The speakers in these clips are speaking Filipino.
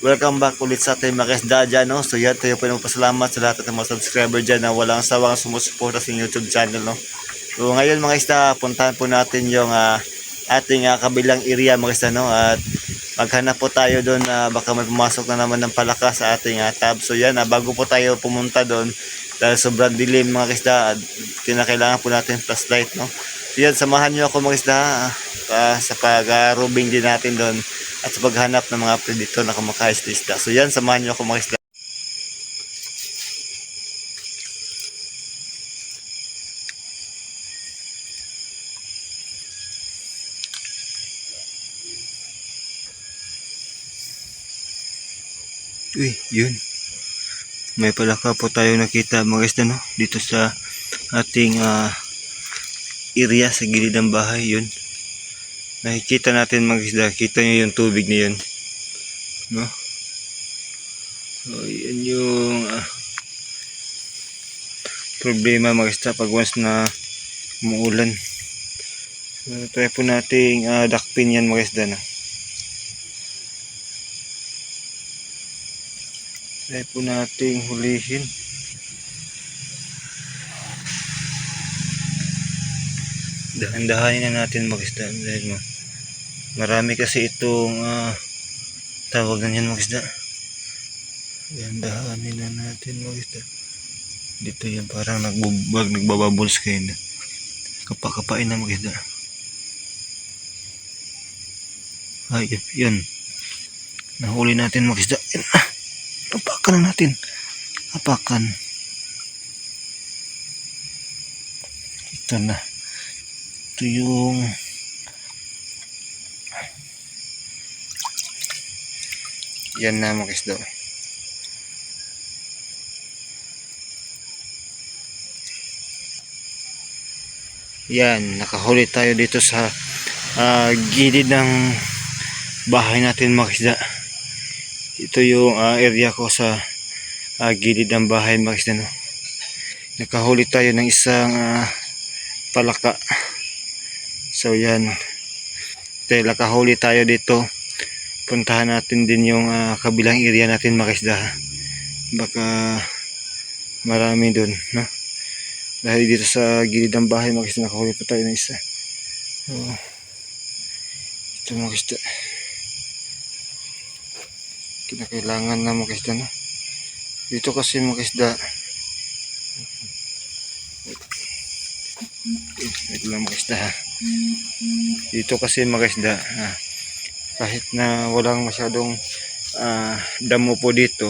welcome back ulit sa ating mga isda dyan, no? So yan, tayo po nagpasalamat sa lahat ng mga subscriber dyan na walang sawang sumusuporta sa YouTube channel, no? So ngayon mga isda, puntahan po natin yung ah, ating ah, kabilang area mga isda, no? At maghanap po tayo doon na baka may pumasok na naman ng palaka sa ating ah, tab. So yan, ah, bago po tayo pumunta doon, dahil sobrang dilim mga isda, at kinakailangan po natin flashlight, no? So yan, samahan nyo ako mga isda ah, sa pag-rubing din natin doon at sa paghanap ng mga predator na kumakain sa isda. So yan, samahan nyo ako mga isda. Uy, yun. May palaka po tayo nakita mga isda no? Dito sa ating ah, area sa gilid ng bahay yun. Nakikita natin mga isda. Kita nyo yung tubig na yun. No? So, yan yung ah, problema mga isda pag once na umuulan. So, try po nating uh, dakpin yan mga isda na. Try po nating hulihin. Dahan-dahanin na natin mag-isda dahil ma- marami kasi itong ah, tawag na yan mag-isda. Dahan-dahanin na natin mag-isda. Dito yan parang nagbubag, nagbababuls kayo na. Kapakapain na mag-isda. Ay, yun, yun. Nahuli natin mag-isda. Yan ah. Na natin. Apakan. Ito na. Ito yung yan na mga isda. Yan, nakahuli tayo dito sa ah, gilid ng bahay natin mga isda. Ito yung ah, area ko sa ah, gilid ng bahay mga isda. No? Nakahuli tayo ng isang ah, palaka. So yan. Dahil nakahuli tayo dito, puntahan natin din yung ah, kabilang area natin mga isda. Baka marami dun. No? Dahil dito sa gilid ng bahay mga isda, nakahuli pa tayo ng isa. So, ito mga isda. Kinakailangan na mga isda. No? Dito kasi mga isda, Wait lang mga isda ha. Dito kasi mga isda, ah, kahit na walang masyadong ah, damo po dito,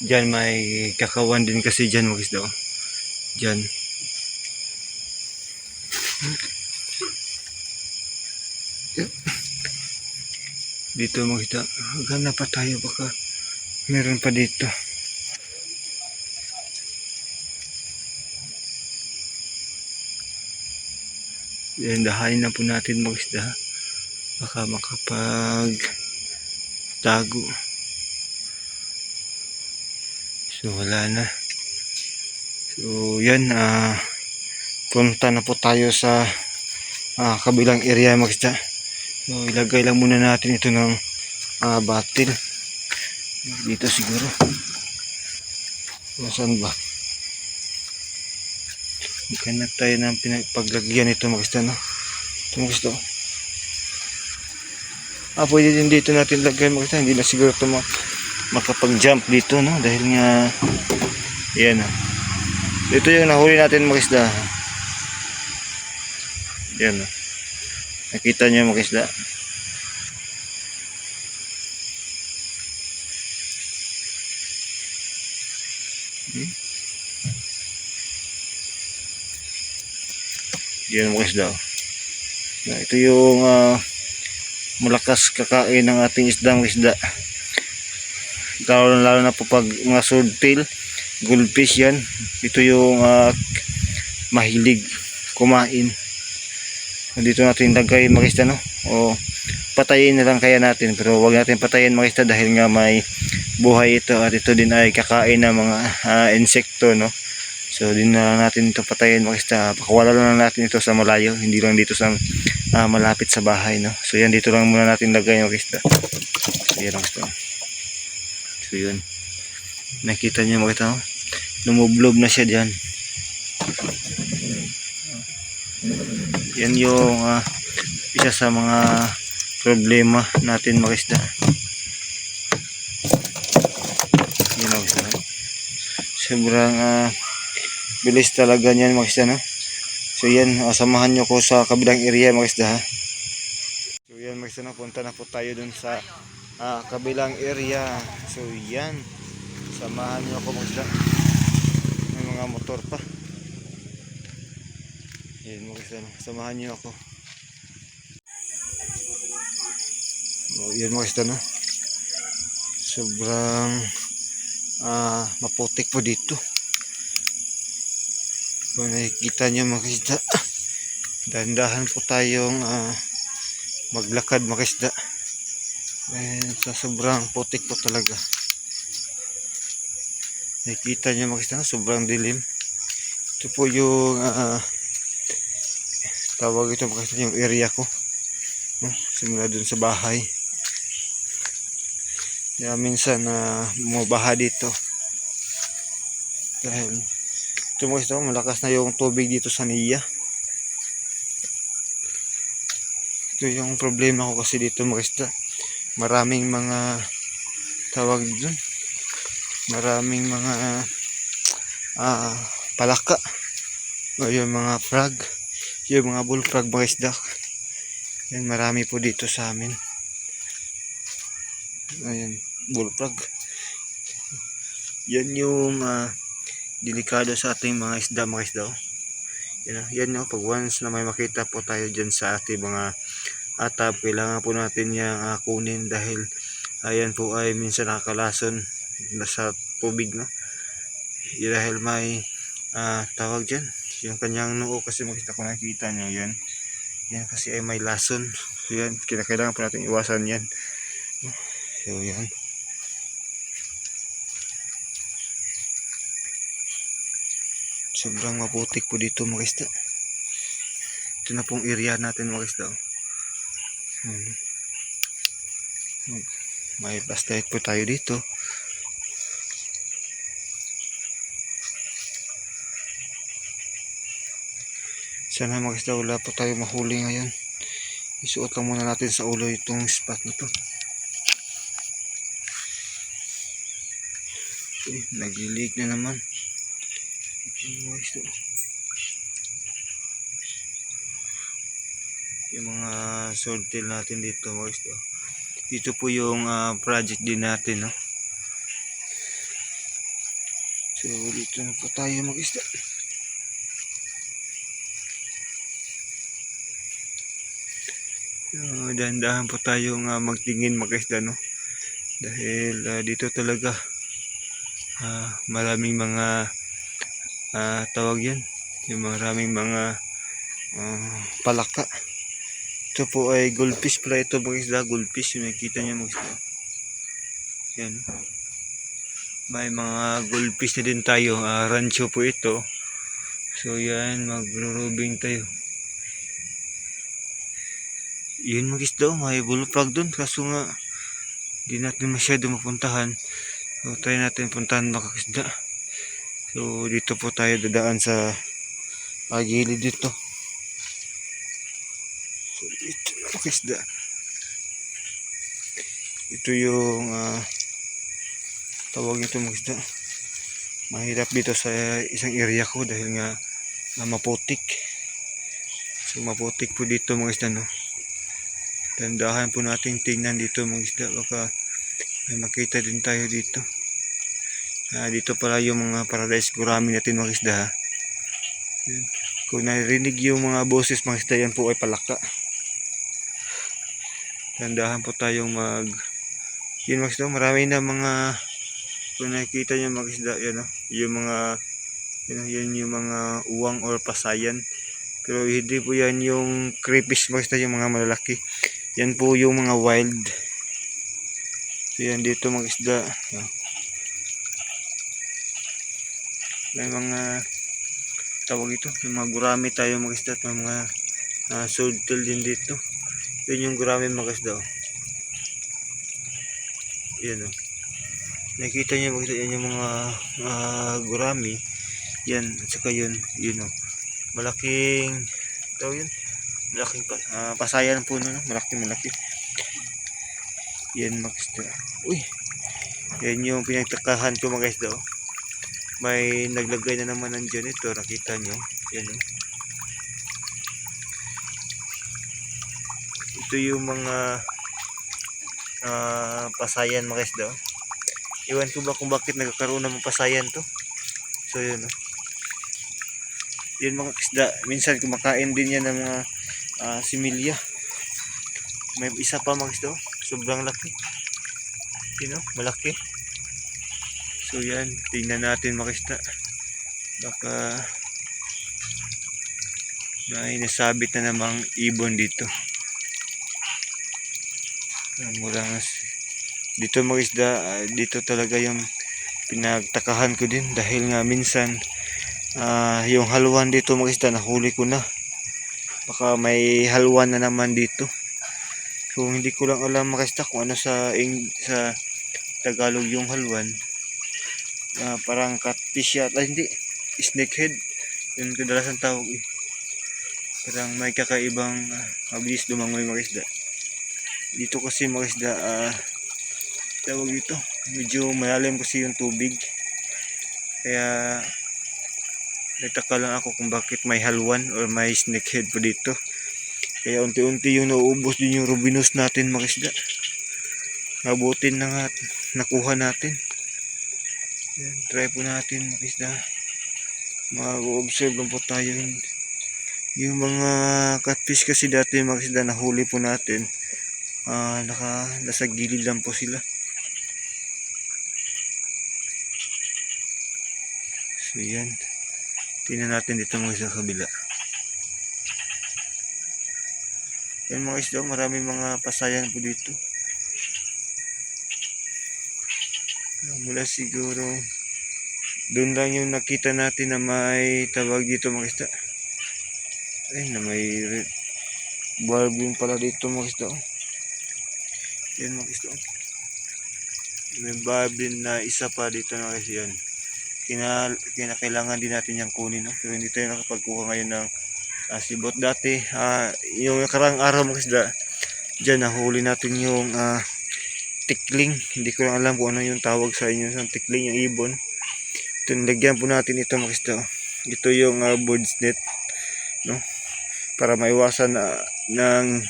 dyan may kakawan din kasi dyan mga isda. oh. Dyan. Dito mga isda, gana pa tayo baka meron pa dito. Yan, dahanin na po natin mga isda. Baka makapag tago. So, wala na. So, yan. ah punta na po tayo sa ah, kabilang area mga isda. So, ilagay lang muna natin ito ng ah, batil. Dito siguro. Nasaan ba? Maghanap tayo ng pinagpaglagyan ito mga isda, no? Ito mga isda. oh. Ah, pwede din dito natin lagyan isda. Hindi na siguro ito ma makapag-jump dito, no? Dahil nga, yan, ah. Dito yung nahuli natin mga isda. Yan, ah. Nakita niyo mga isda. Hmm? Yan mga isda. oh. Ito yung ah, malakas kakain ng ating isdang isda. Lalo, lalo na po pag mga swordtail, goldfish yan. Ito yung ah, mahilig kumain. Dito natin lagay mga isda no. O patayin na lang kaya natin pero wag natin patayin mga isda dahil nga may buhay ito at ito din ay kakain ng mga ah, insekto no. So din na lang natin ito patayin mga isda. Pakawala lang natin ito sa malayo, hindi lang dito sa ah, malapit sa bahay no. So yan dito lang muna natin lagay isda. So yan isda. So yun. Nakita niyo makita mo? Lumublob na siya diyan. Yan yung ah, isa sa mga problema natin mga isda. Yun ang. Sobrang ah, bilis talaga niyan mga isda no. So yan, ah, samahan nyo ko sa kabilang area mga isda ha. So yan mga isda no, punta na po tayo dun sa ah, kabilang area. So yan, samahan nyo ako mga isda. May mga motor pa. Yan mga isda no, samahan nyo ako. Oh, yan mga isda no. Sobrang ah, maputik po dito. Kung nakikita nyo mga isda, dahan-dahan po tayong ah, maglakad mga isda. Dahil sa sobrang putik po talaga. Nakikita nyo mga isda, sobrang dilim. Ito po yung ah, tawag ito mga isda, yung area ko. No? Simula dun sa bahay. Kaya minsan na bumabaha dito. Dahil ito isda, malakas na yung tubig dito sa Niya. Ito yung problema ko kasi dito mga isda. Maraming mga tawag dun. Maraming mga ah, palaka. O yung mga frog. Yung mga bullfrog mga. Yan marami po dito sa amin. Ayan, bullfrog. Yan yung ah, delikado sa ating mga isda mga isda. oh. Yan, oh, yan oh, pag once na may makita po tayo dyan sa ating mga atap, kailangan po natin yung ah, kunin dahil ayan po ay minsan nakakalason nasa tubig no. Dahil may ah, tawag dyan, yung kanyang noo kasi makita ko nakikita nyo yan. Yan kasi ay may lason. So yan, kailangan po natin iwasan yan. So yan. Sobrang maputik po dito mga isda. Ito na pong area natin mga isda. Hmm. May plastic po tayo dito. Sana mga isda wala po tayo mahuli ngayon. Isuot lang muna natin sa ulo itong spot na to. Okay, naglilig na naman. Isda. Yung mga sword tail natin dito mga isda. Ito po yung ah, project din natin. No? So dito na po tayo mag isda. Uh, dahan-dahan po tayong uh, magtingin mag-isda no dahil ah, dito talaga ah, maraming mga ah, tawag yan. Yung maraming mga ah, palaka. Ito po ay goldfish pala ito mga isda goldfish. Yung nakikita nyo mga isda. Yan. May mga goldfish na din tayo. Ah, rancho po ito. So yan magro-robing tayo. Yun mga isda oh, may bullfrog dun. Kaso nga di natin masyado mapuntahan. So try natin puntahan mga isda so dito po tayo dadaan sa ah, gilid dito. So dito mga isda ito yung ah, tawag ito mga isda. Mahirap dito sa isang area ko dahil nga ah, maputik. So maputik po dito mga isda no? Tandahan po nating tingnan dito mga isda. Baka may makita din tayo dito. Ah, dito pala yung mga paradise gurami natin mga isda. Yan. Kung narinig yung mga boses mga isda yan po ay palaka. Tandahan po tayong mag yun mga isda. Marami na mga kung nakikita nyo mga isda yan, oh, yung mga yun, yun yung mga uwang or pasayan. Pero hindi po yan yung creepish mga isda, yung mga malalaki. Yan po yung mga wild. Yan dito mga isda. Yan. May mga tawag ito, may mga gurami tayo mga isda at may mga uh, swordtail din dito. Yun yung gurami mga isda. oh. Yan o. Nakikita niyo makita niyo yung mga ah, gurami. Yan, at saka yun, yun oh. Malaking, tawag yun, malaking pa, ah, pasayan po no, malaking malaki. Yan mga isda. Uy, yan yung pinagtakahan ko mga isda oh. May naglagay na naman nandyan ito, nakita nyo. Yan oh. Ito yung mga ah, pasayan mga isda. oh. Iwan ko ba kung bakit nagkakaroon ng pasayan to. So yun oh. Yun mga isda. Minsan kumakain din yan ng mga ah, similya. May isa pa mga isda. oh. Sobrang laki. Yun oh, malaki. So yan, tingnan natin mga isda. Baka may nasabit na namang ibon dito. Mula nga dito mga isda, ah, dito talaga yung pinagtakahan ko din dahil nga minsan ah, yung halwan dito mga isda nahuli ko na. Baka may halwan na naman dito. So hindi ko lang alam mga isda kung ano sa sa Tagalog yung halwan. Ah, parang catfish yata, hindi snakehead. Yun kadalasan tawag eh. Parang may kakaibang ah, mabilis lumangoy mga isda. Dito kasi mga isda, ah, tawag dito, medyo malalim kasi yung tubig. Kaya nagtaka lang ako kung bakit may halwan or may snakehead po dito. Kaya unti-unti yung nauubos din yung rubinus natin mga isda. Mabutin na nga nakuha natin. Yan, try po natin mga isda. Mag-observe lang po tayo. Yung mga catfish kasi dati mga isda nahuli po natin. Ah, naka, nasa gilid lang po sila. So yan. Tingnan natin dito mga sa kabila. Yan mga isda, marami mga pasayan po dito. Mula siguro doon lang yung nakita natin na may tawag dito mga isda. Ay, na may red barbing pala dito oh. Yan oh. May barbing na isa pa dito na kasi yan. Kina, kinakailangan din natin yung kunin. No? Pero hindi tayo nakapagkuha ngayon ng ah, sibot dati. ah, yung nakarang araw mga isda, dyan nahuli natin yung ah, tikling. Hindi ko alam kung ano yung tawag sa inyo sa tikling, yung ibon. Ito, nilagyan po natin ito mga isda. Ito yung ah, bird's net. No? Para maiwasan na ng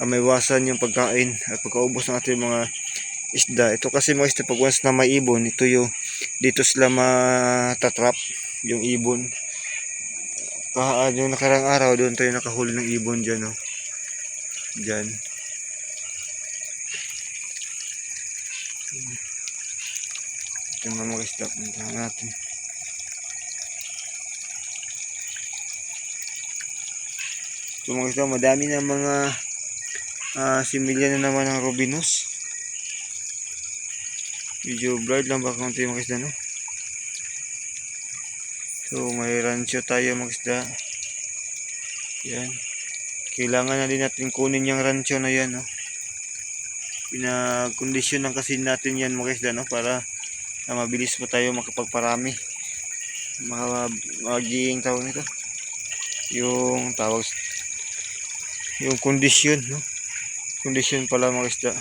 ah, maiwasan yung pagkain at pagkaubos ng ating mga isda. Ito kasi mga isda, pag once na may ibon, ito yung dito sila matatrap yung ibon. Ka, ah, yung nakarang araw, doon tayo nakahuli ng ibon dyan. No? Dyan. Ito yung mga isda. Puntahan natin. Ito mga isda, madami na mga ah, similya na naman ng Robinus. Medyo blurred lang ba konti mga isda, no? So, may rancho tayo mga isda. Yan. Kailangan na din natin kunin yung rancho na yan, no? Pinakondisyon lang kasi natin yan mga isda, no? Para na mabilis pa tayo makapagparami. Mga magiging tawag nito. Yung tawag yung kondisyon, no? Kondisyon pala mga isda.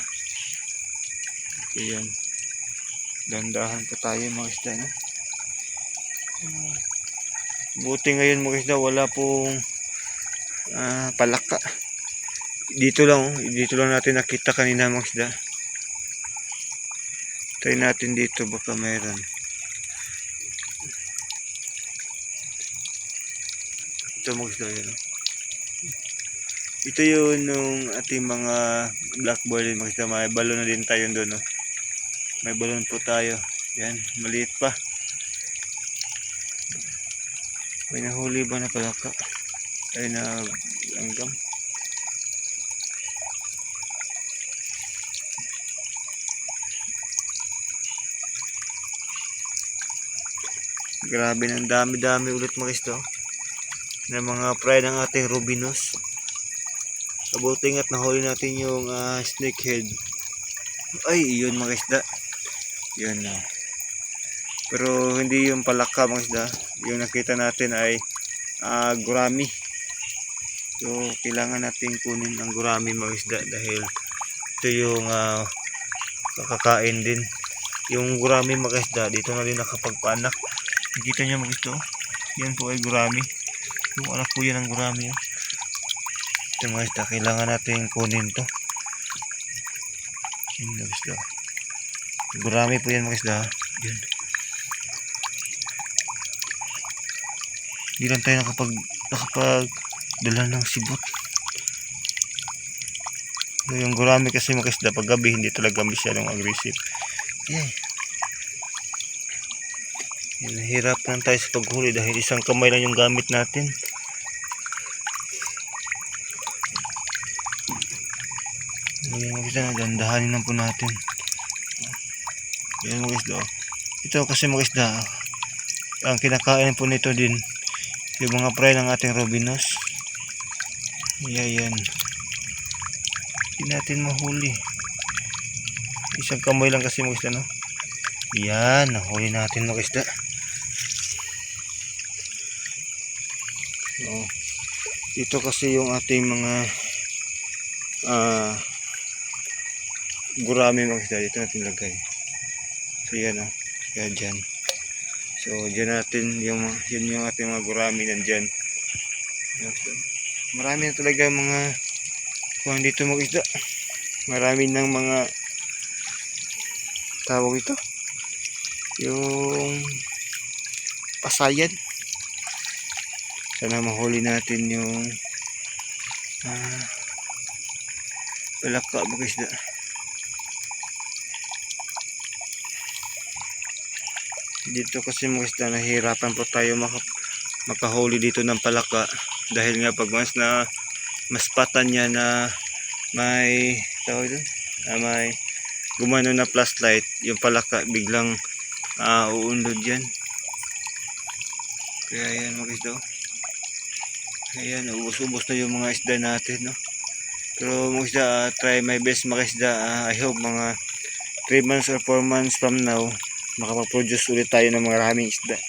Ayan. Dandahan pa tayo mga isda, no? Buti ngayon mga isda, wala pong ah, palaka. Dito lang, dito lang natin nakita kanina mga isda. Try natin dito, baka meron. Ito mga isda, oh. Ito yun nung ating mga blackboard mga isda. May balon na din tayo doon, no? May balon po tayo. Yan, maliit pa. May nahuli ba na palaka? Ay na langgam. Grabe ng dami-dami ulit mga isto. Na mga pride ng ating rubinos. Kabuting at nahuli natin yung ah, snakehead. Ay, yun mga isda. Yun na. Pero hindi yung palaka mga isda. Yung nakita natin ay ah, gurami. So, kailangan natin kunin ang gurami mga isda dahil ito yung ah, kakakain din. Yung gurami mga isda, dito na din nakapagpanak. Nakita niyo mga oh. yan po ay gurami. Yung anak po yan ang gurami. Oh. Ito mga isda, kailangan natin kunin to. Yan mga isda. Gurami po yan mga isda. Yun. Hindi lang tayo nakapag, nakapag dala ng sibot. Yung gurami kasi mga isda pag gabi hindi talaga masyadong aggressive. Yeah. Nahirap lang tayo sa paghuli dahil isang kamay lang yung gamit natin. Ayan mga isda, dandahanin lang po natin. Yan mga isda. oh. Ito kasi mga isda, ang kinakain po nito din, yung mga fry ng ating Robinos. Ayan, yan. Hindi natin mahuli. Isang kamay lang kasi mga isda, no? Yan, nahuli natin mga isda. So, ito kasi yung ating mga ah gurami mga isda. Dito natin lagay. So, yan, oh. Kaya dyan. So, dyan natin yung, yun yung ating mga gurami nandyan. Marami na talaga mga kung dito mga isda. Marami ng mga tawag ito. Yung pasayan. Sana mahuli natin yung ah, palaka mga isda. Dito kasi mga isda nahihirapan po tayo maka, makahuli dito ng palaka dahil nga pag mas na maspatan niya na may tawag doon na may gumano na flashlight yung palaka biglang uh, uundod yan kaya yan mga isda oh. Ayan ubos-ubos na yung mga isda natin no? Pero mga isda ah, try my best mga isda Ah, I hope mga 3 months or 4 months from now makapag-produce ulit tayo ng maraming isda.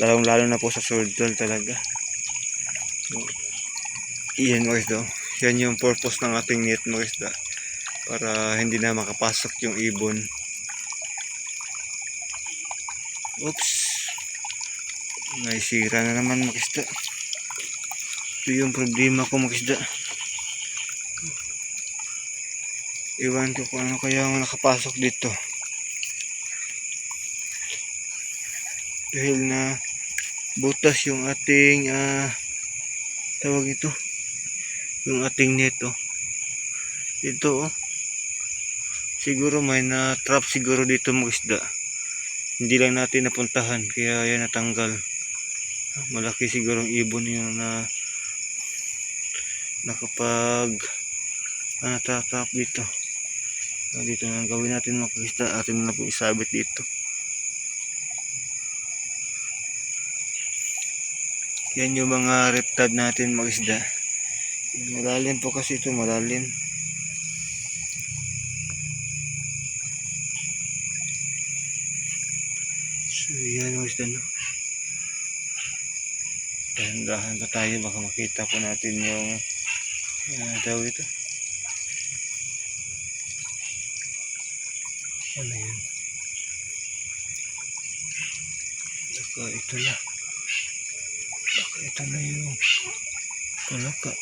Lalong lalo na po sa surdol talaga. So, iyan mga isda oh. yan yung purpose ng ating net mga isda para hindi na makapasok yung ibon. Oops. Naisira na naman mga isda ito yung problema ko mga isda iwan ko kung ano kaya ang nakapasok dito. Dahil na butas yung ating ah tawag ito? Yung ating neto. Ito oh. Siguro may na trap siguro dito mga isda hindi lang natin napuntahan kaya yan natanggal. Malaki siguro ang ibon yun na nakapag tatap dito. Ah, dito na gawin natin isda atin na po isabit dito. Yan yung mga reptad natin mga isda. Malalim po kasi ito malalim. So yan mga isda no? Dahan-dahan pa tayo baka makita po natin yung ano tawag ito? Ano yun? Baka ito na. Baka ito na yung palaka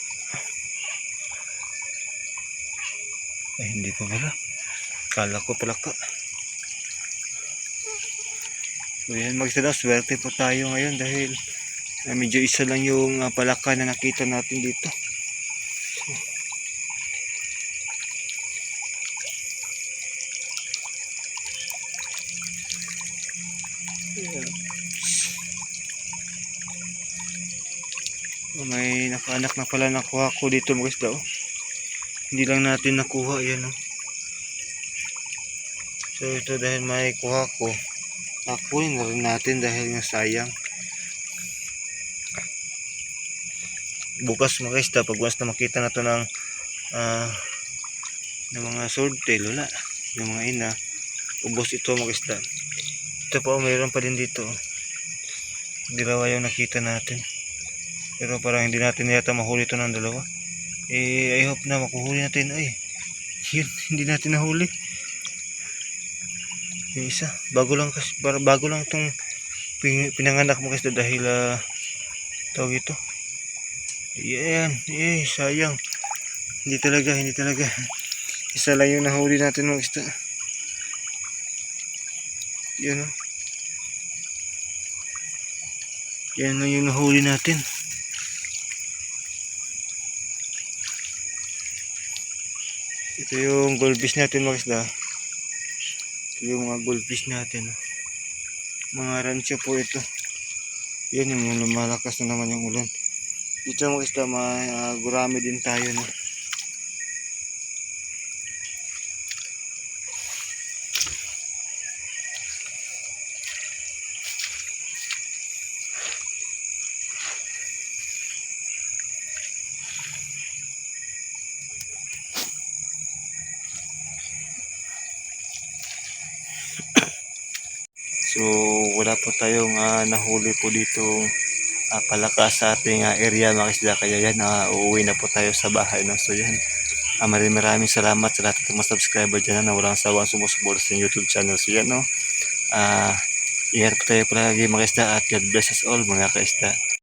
ay hindi pa pala. Kala ko palaka so yan magsada swerte po tayo ngayon dahil ah, medyo isa lang yung ah, palaka na nakita natin dito Ayan. Oh, may nakaanak na pala nakuha ko dito mga isda oh. Hindi lang natin nakuha yan oh. So ito dahil may kuha ko. Nakuhin na rin natin dahil nga sayang. Bukas mga isda pag once na makita na to ng ah, ng mga swordtail wala. Yung mga ina ubos ito mga isda. Ito po, mayroon pa din dito. oh. Dalawa yung nakita natin. Pero parang hindi natin yata mahuli ito ng dalawa. Eh, I hope na makuhuli natin. Ay, yun, hindi natin nahuli. Yung isa, bago lang kasi, bago lang itong pin- pinanganak mo kasi dahil ah, tawag ito. Yan, eh, sayang. Hindi talaga, hindi talaga. Isa lang yung nahuli natin mga isda. Yan o. Yan lang yung nahuli natin. Ito yung goldfish natin mga isda. Ito yung mga goldfish natin. Mga rancho po ito. Yan yung lumalakas na naman yung ulan. Dito mga isda, mga gurami din tayo. No? So wala po tayong ah, nahuli po dito uh, palakas sa ating ah, area mga isda. Kaya yan, ah, uuwi na po tayo sa bahay. No? So yan, uh, maraming maraming salamat sa lahat ng mga subscriber dyan na walang sawang sumusuporta sa YouTube channel. So yan, no? Ah, ingat po tayo palagi mga isda at God bless us all mga kaisda.